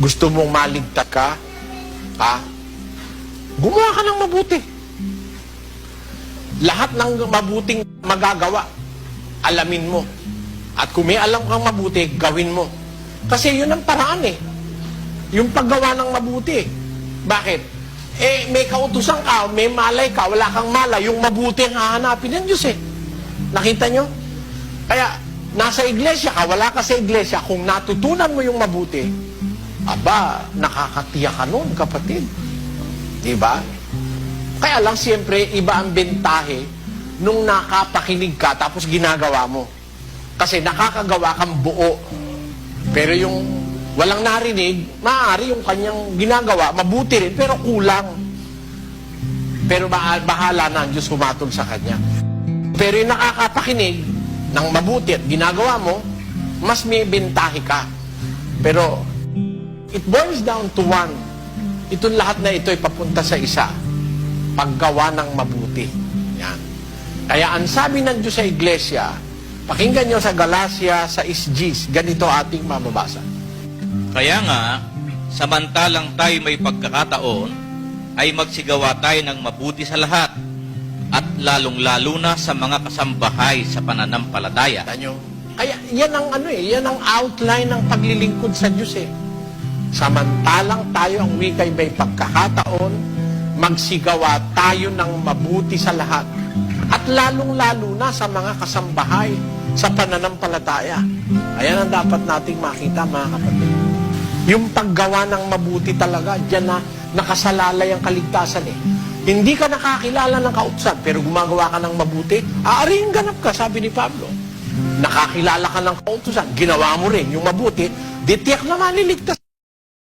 Gusto mong maligtas ka? Ha? Gumawa ka ng mabuti. Lahat ng mabuting magagawa, alamin mo. At kung may alam kang mabuti, gawin mo. Kasi yun ang paraan eh. Yung paggawa ng mabuti. Bakit? Eh, may kautusan ka, may malay ka, wala kang malay, yung mabuti ang hahanapin ng Diyos eh. Nakita nyo? Kaya, nasa iglesia ka, wala ka sa iglesia, kung natutunan mo yung mabuti, aba, nakakatiyak ka nun, kapatid. Diba? Kaya lang, siyempre, iba ang bentahe nung nakapakinig ka tapos ginagawa mo. Kasi nakakagawa kang buo. Pero yung walang narinig, maaari yung kanyang ginagawa, mabuti rin, pero kulang. Pero ba- bahala na ang Diyos humatol sa kanya. Pero yung nakakapakinig ng mabuti at ginagawa mo, mas may bentahe ka. Pero it boils down to one. Itong lahat na ito ay papunta sa isa. Paggawa ng mabuti. Yan. Kaya ang sabi ng Diyos sa iglesia, pakinggan nyo sa Galacia, sa Isgis, ganito ating mababasa. Kaya nga, samantalang tayo may pagkakataon, ay magsigawa tayo ng mabuti sa lahat at lalong-lalo na sa mga kasambahay sa pananampalataya. Tanyo. Kaya yan ang ano eh, yan ang outline ng paglilingkod sa Diyos eh. Samantalang tayo ang wikay may pagkakataon, magsigawa tayo ng mabuti sa lahat. At lalong-lalo na sa mga kasambahay sa pananampalataya. Ayan ang dapat nating makita mga kapatid. Yung paggawa ng mabuti talaga, dyan na nakasalalay ang kaligtasan eh. Hindi ka nakakilala ng kautusan, pero gumagawa ka ng mabuti, aaring ganap ka, sabi ni Pablo. Nakakilala ka ng kautusan, ginawa mo rin yung mabuti, di tiyak na maliligtas